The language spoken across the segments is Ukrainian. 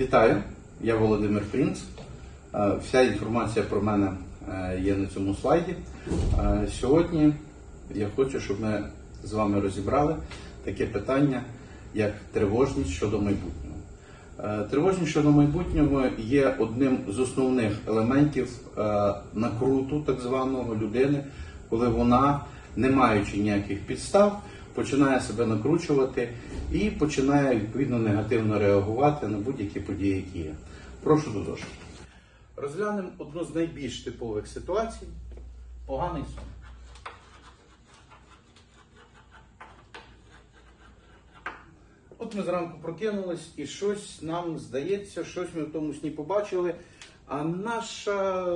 Вітаю, я Володимир Принц. Е, Вся інформація про мене е, є на цьому слайді. Е, Сьогодні я хочу, щоб ми з вами розібрали таке питання, як тривожність щодо майбутнього. Тривожність щодо майбутнього є одним з основних елементів накруту так званого людини, коли вона, не маючи ніяких підстав, починає себе накручувати і починає відповідно негативно реагувати на будь-які події, які є. Прошу до дошки. Розглянемо одну з найбільш типових ситуацій поганий сон. От ми зранку прокинулись і щось нам здається, щось ми в тому сні побачили, а наша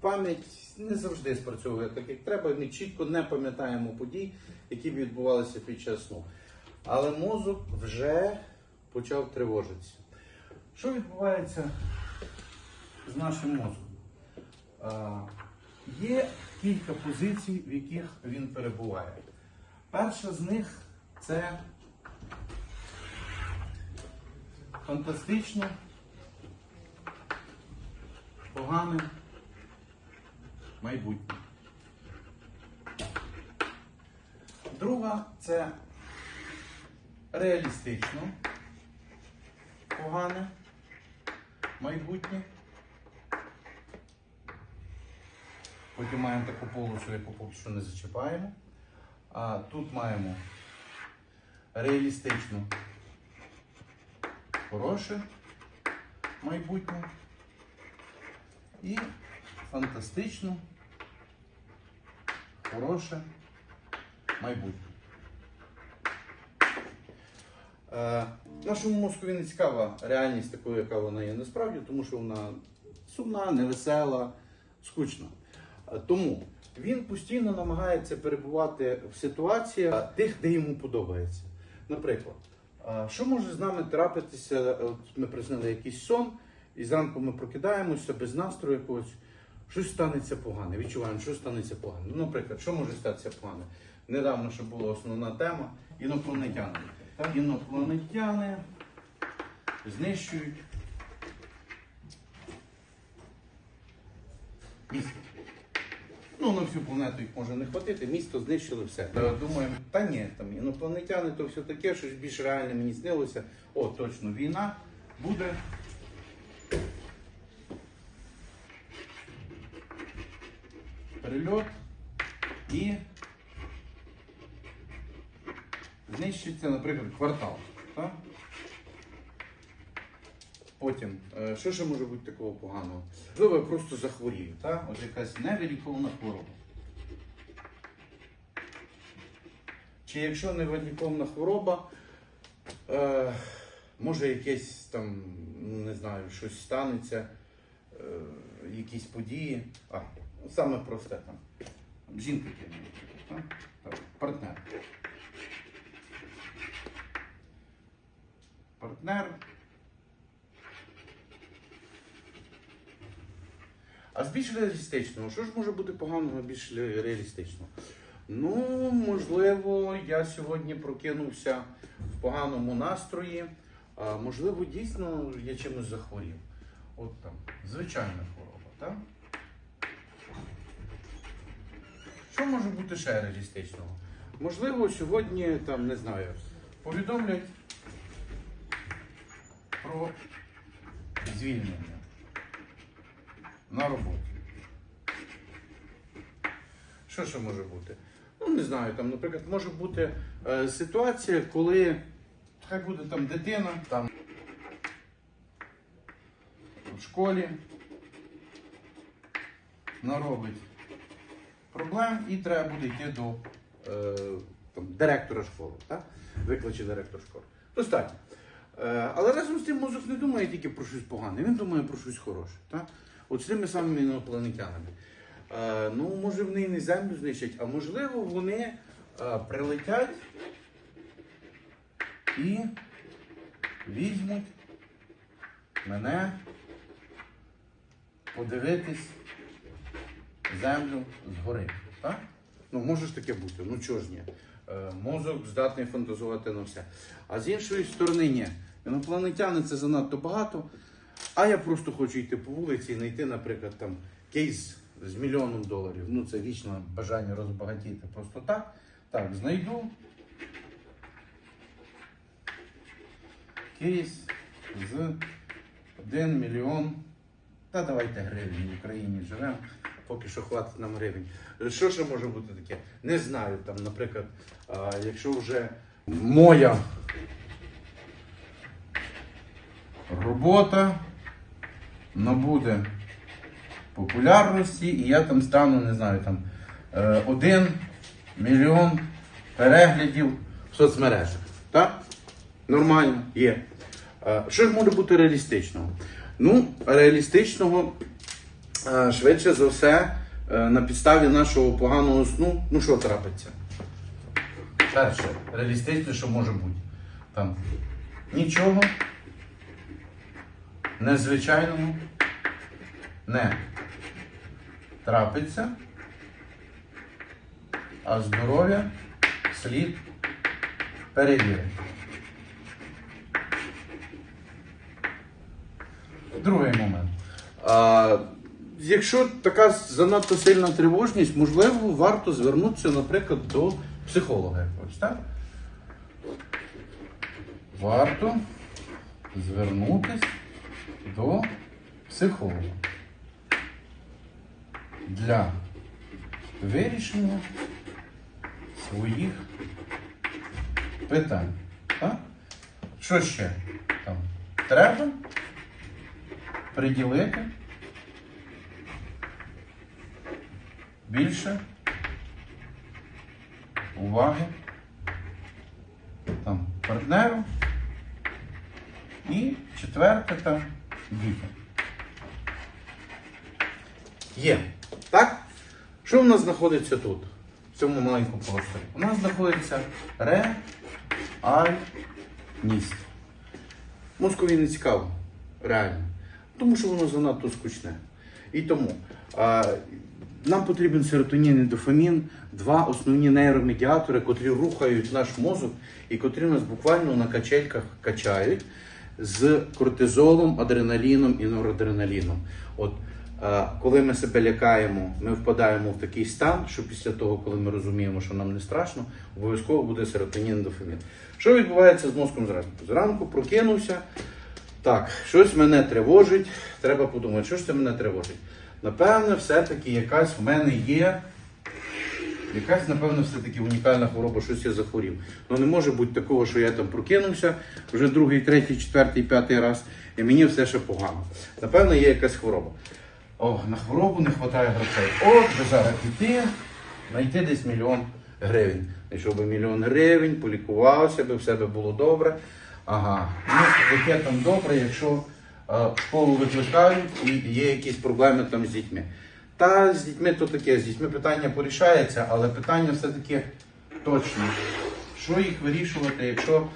пам'ять не завжди спрацьовує так, як треба. Ми чітко не пам'ятаємо подій, які відбувалися під час сну. Але мозок вже почав тривожитися. Що відбувається з нашим мозком? Є кілька позицій, в яких він перебуває. Перша з них це фантастично, погане майбутнє. Друга це реалістично, погане майбутнє. Потім маємо таку полосу, яку поки що не зачіпаємо. А тут маємо реалістично хороше майбутнє і фантастично хороше майбутнє. Е, нашому мозкові не цікава реальність такою, яка вона є насправді, тому що вона сумна, невесела, скучна. Е, Тому він постійно намагається перебувати в ситуаціях тих, де йому подобається. Наприклад, е, що може з нами трапитися? От ми признали якийсь сон, і зранку ми прокидаємося без настрою якогось. Щось станеться погане, відчуваємо, що станеться погане. Ну, наприклад, що може статися погане? Недавно ще була основна тема інопланетяни. Так? Інопланетяни знищують місто. Ну, на всю планету їх може не хватити, місто знищили все. Думаємо, та ні, там інопланетяни, то все таке, щось більш реальне мені снилося. О, точно, війна буде. Перельот і знищиться, наприклад, квартал. Так? Потім, е, що ще може бути такого поганого? Можливо, я просто захворію, так? От якась невилікована хвороба. Чи якщо невилікована хвороба, е, може якесь там, ну, не знаю, щось станеться, е, якісь події. А, саме просте там. Жінка кинула, так? Так, партнер. Партнер. А з більш реалістичного, що ж може бути поганого більш реалістичного? Ну, можливо, я сьогодні прокинувся в поганому настрої. А, можливо, дійсно я чимось захворів. От там, звичайна хвороба, так? Що може бути ще реалістичного? Можливо, сьогодні там, не знаю, повідомлять про звільнення на роботі. Що ще може бути? Ну, не знаю, там, наприклад, може бути е, ситуація, коли хай буде там дитина там в школі наробить проблем і треба буде йти до е, там, директора школи. Так? Викличе директор школи. Достатньо. Е, але разом з тим мозок не думає тільки про щось погане, він думає про щось хороше. Так? От з тими самими інопланетянами. Е, ну, може, вони і не землю знищать, а можливо, вони е, прилетять і візьмуть мене подивитись землю згори. Так? Ну, може ж таке бути, ну чого ж ні. Мозок здатний фантазувати на все. А з іншої сторони, ні. Інопланетяни це занадто багато. А я просто хочу йти по вулиці і знайти, наприклад, там кейс з мільйоном доларів. Ну, це вічне бажання розбагатіти. Просто так. Так, знайду. Кейс з 1 мільйон. Та давайте гривень в Україні живемо. Поки що хватить нам гривень. Що ще може бути таке? Не знаю. Там, наприклад, якщо вже моя робота набуде популярності, і я там стану, не знаю, там е, один мільйон переглядів в соцмережах. Так? Нормально, є. Е, Що ж може бути реалістичного? Ну, реалістичного, е, швидше за все, на підставі нашого поганого сну, ну що трапиться? Перше, реалістичне, що може бути. Там нічого незвичайного не трапиться, а здоров'я слід перевірити. Другий момент. А, якщо така занадто сильна тривожність, можливо, варто звернутися, наприклад, до психолога. якогось, так? Варто звернутися до психолога для вирішення своїх питань. Так? Що ще там треба приділити більше уваги там, партнеру і четверте там дітям. Є. Так? Що в нас знаходиться тут, в цьому маленькому просторі? У нас знаходиться реальність. Мозкові не цікаво, реально. Тому що воно занадто скучне. І тому а, нам потрібен серотонін і дофамін, два основні нейромедіатори, котрі рухають наш мозок і котрі нас буквально на качельках качають з кортизолом, адреналіном і норадреналіном. От е, коли ми себе лякаємо, ми впадаємо в такий стан, що після того, коли ми розуміємо, що нам не страшно, обов'язково буде серотонін дофамін. Що відбувається з мозком зранку? Зранку прокинувся. Так, щось мене тривожить. Треба подумати, що ж це мене тривожить. Напевне, все-таки якась в мене є. Якась, напевно, все-таки унікальна хвороба, щось я захворів. Ну не може бути такого, що я там прокинувся вже другий, третій, четвертий, п'ятий раз, і мені все ще погано. Напевно, є якась хвороба. О, на хворобу не вистачає грошей. От би зараз піти, знайти десь мільйон гривень. Знайшов би мільйон гривень, полікувався би, все би було добре. Ага. Ну, яке там добре, якщо е, школу викликають і є якісь проблеми там з дітьми. Та з дітьми то таке, з дітьми питання порішається, але питання все-таки точно. Що їх вирішувати, якщо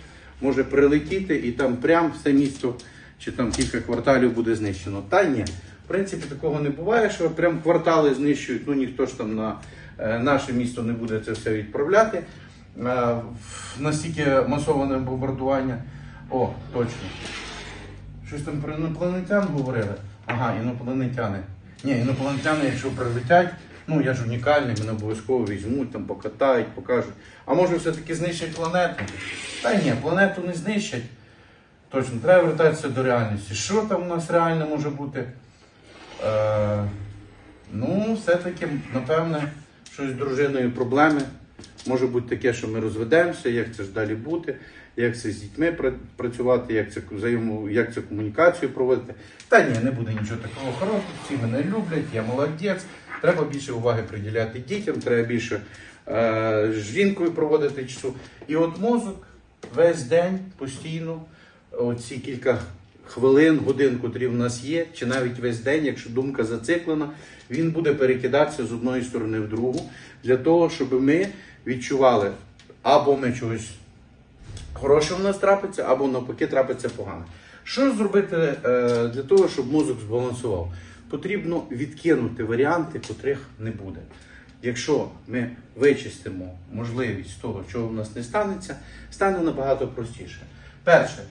може прилетіти і там прям все місто чи там кілька кварталів буде знищено? Та ні. В принципі, такого не буває, що прям квартали знищують, ну ніхто ж там на е, наше місто не буде це все відправляти. Е, настільки масоване бомбардування. О, точно. Щось там про інопланетян говорили. Ага, інопланетяни. Ні, інопланетяни, якщо прилетять, ну я ж унікальний, мене обов'язково візьмуть, там покатають, покажуть. А може все-таки знищать планету? Та ні, планету не знищать. Точно, треба вертатися до реальності. Що там у нас реально може бути? Е, ну, все-таки, напевне, щось з дружиною проблеми. Може бути таке, що ми розведемося, як це ж далі бути, як це з дітьми пра- працювати, як це взаємо, як це комунікацію проводити. Та ні, не буде нічого такого хорошого, всі мене люблять, я молодець. Треба більше уваги приділяти дітям, треба більше е, з жінкою проводити часу. І от мозок весь день постійно, оці кілька хвилин, годин, котрі в нас є, чи навіть весь день, якщо думка зациклена, він буде перекидатися з одної сторони в другу, для того, щоб ми відчували, або ми чогось хороше в нас трапиться, або навпаки трапиться погане. Що зробити е, для того, щоб мозок збалансував? Потрібно відкинути варіанти, котрих не буде. Якщо ми вичистимо можливість того, чого в нас не станеться, стане набагато простіше. Перше,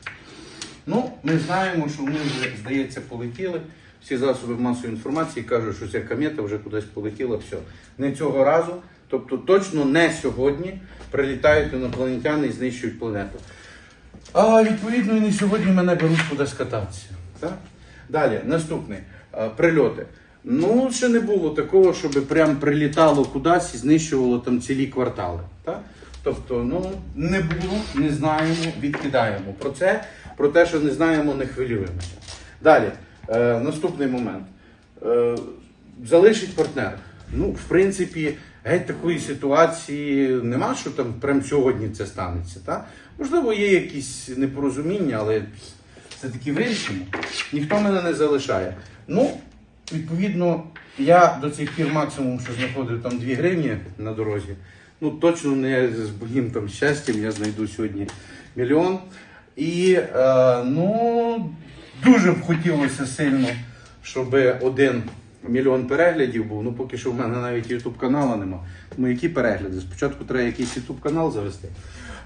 Ну, ми знаємо, що вони вже, здається, полетіли. Всі засоби масової інформації кажуть, що ця комета вже кудись полетіла, все. Не цього разу, тобто точно не сьогодні прилітають інопланетяни і знищують планету. А відповідно і не сьогодні мене беруть кудись кататися. Так? Далі, наступний. Прильоти. Ну, ще не було такого, щоб прям прилітало кудись і знищувало там цілі квартали. Так? Тобто, ну, не було, не знаємо, відкидаємо. Про це, про те, що не знаємо, не хвилюємося. Далі, е, наступний момент. Е, залишить партнер. Ну, в принципі, геть такої ситуації нема, що там прямо сьогодні це станеться. Та? Можливо, є якісь непорозуміння, але все-таки вирішимо. Ніхто мене не залишає. Ну, відповідно, я до цих пір максимум, що знаходив там 2 гривні на дорозі. Ну, точно не з моїм там щастям я знайду сьогодні мільйон. І е, ну, дуже б хотілося сильно, щоб один мільйон переглядів був. Ну, поки що в мене навіть YouTube каналу нема. Ну, які перегляди? Спочатку треба якийсь YouTube канал завести.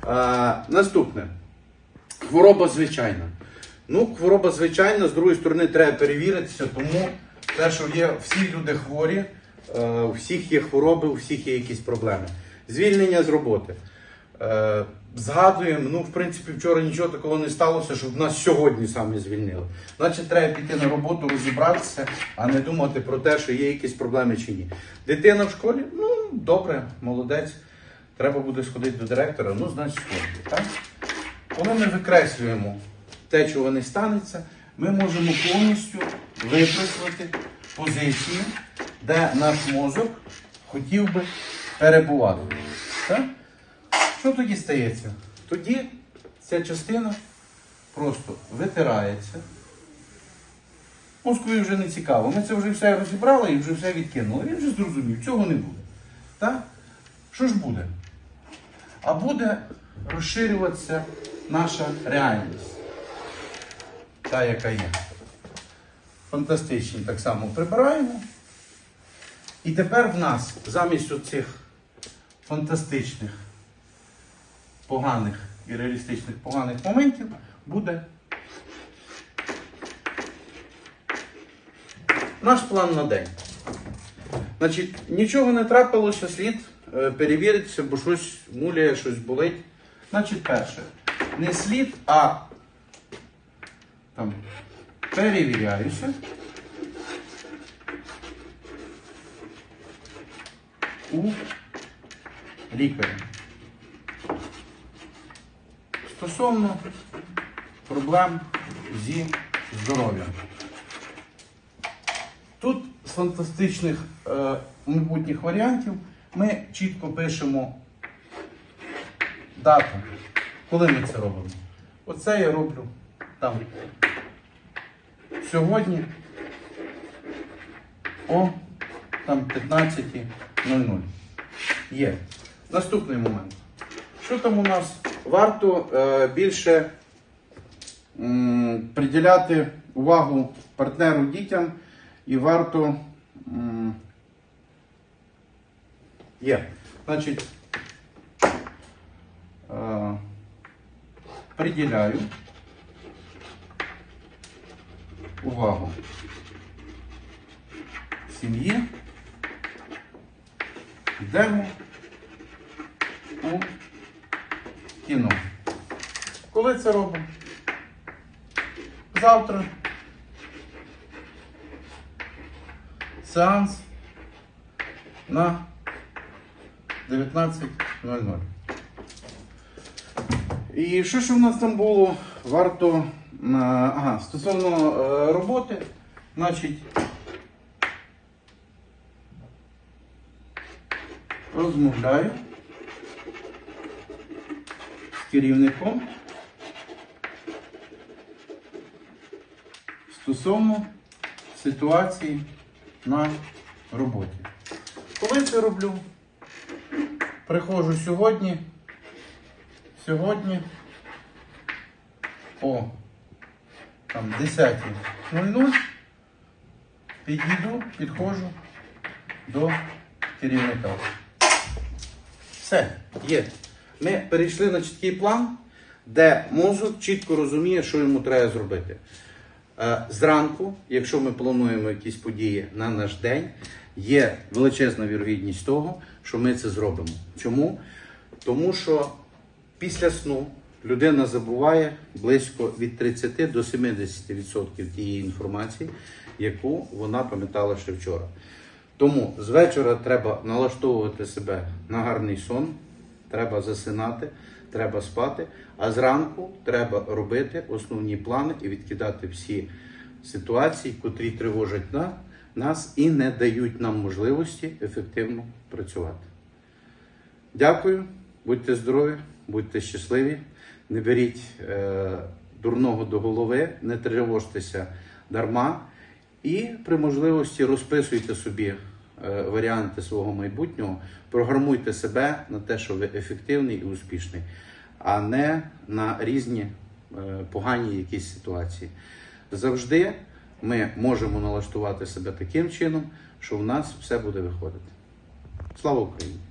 Е, наступне. Хвороба звичайна. Ну, хвороба звичайна, з другої сторони, треба перевіритися, тому те, що є всі люди хворі, е, у всіх є хвороби, у всіх є якісь проблеми. Звільнення з роботи. Е, Згадуємо, ну, в принципі, вчора нічого такого не сталося, щоб нас сьогодні саме звільнили. Значить, треба піти на роботу, розібратися, а не думати про те, що є якісь проблеми чи ні. Дитина в школі, ну, добре, молодець. Треба буде сходити до директора, ну, значить, сходити. Так? Коли ми викреслюємо те, чого не станеться, ми можемо повністю виписувати позицію, де наш мозок хотів би перебувати. Так? Що тоді стається? Тоді ця частина просто витирається. Мозкові вже не цікаво. Ми це вже все розібрали і вже все відкинули. Він вже зрозумів, цього не буде. Так? Що ж буде? А буде розширюватися наша реальність. Та, яка є. Фантастичні так само прибираємо. І тепер в нас замість оцих фантастичних, поганих і реалістичних поганих моментів буде наш план на день. Значить, нічого не трапилося, слід е, перевіритися, бо щось муляє, щось болить. Значить, перше, не слід, а там перевіряюся. У лікаря. Стосовно проблем зі здоров'ям. Тут з фантастичних е, майбутніх варіантів ми чітко пишемо дату, коли ми це робимо. Оце я роблю там. Сьогодні о там 15.00. Є. Наступний момент. Що там у нас? Варто е, більше приділяти увагу партнеру дітям і варто. Є. Значить, е, приділяю увагу сім'ї. Йдемо у кіно. Коли це робимо? Завтра. Сеанс на 19.00. І що ж у нас там було? Варто. е, Ага, стосовно е, роботи, значить. Розмовляю з керівником стосовно ситуації на роботі. Коли це роблю? Приходжу сьогодні. Сьогодні о там 10.00 підійду, підходжу до керівника. Все, є. Ми перейшли на чіткий план. де мозок чітко розуміє, що йому треба зробити. Е, Зранку, якщо ми плануємо якісь події на наш день, є величезна вірогідність того, що ми це зробимо. Чому? Тому що після сну людина забуває близько від 30 до 70% тієї інформації, яку вона пам'ятала ще вчора. Тому з вечора треба налаштовувати себе на гарний сон, треба засинати, треба спати, а зранку треба робити основні плани і відкидати всі ситуації, котрі тривожать на, нас і не дають нам можливості ефективно працювати. Дякую, будьте здорові, будьте щасливі, не беріть е, дурного до голови, не тривожтеся дарма. І при можливості розписуйте собі варіанти свого майбутнього, програмуйте себе на те, що ви ефективний і успішний, а не на різні е, погані якісь ситуації. Завжди ми можемо налаштувати себе таким чином, що в нас все буде виходити. Слава Україні!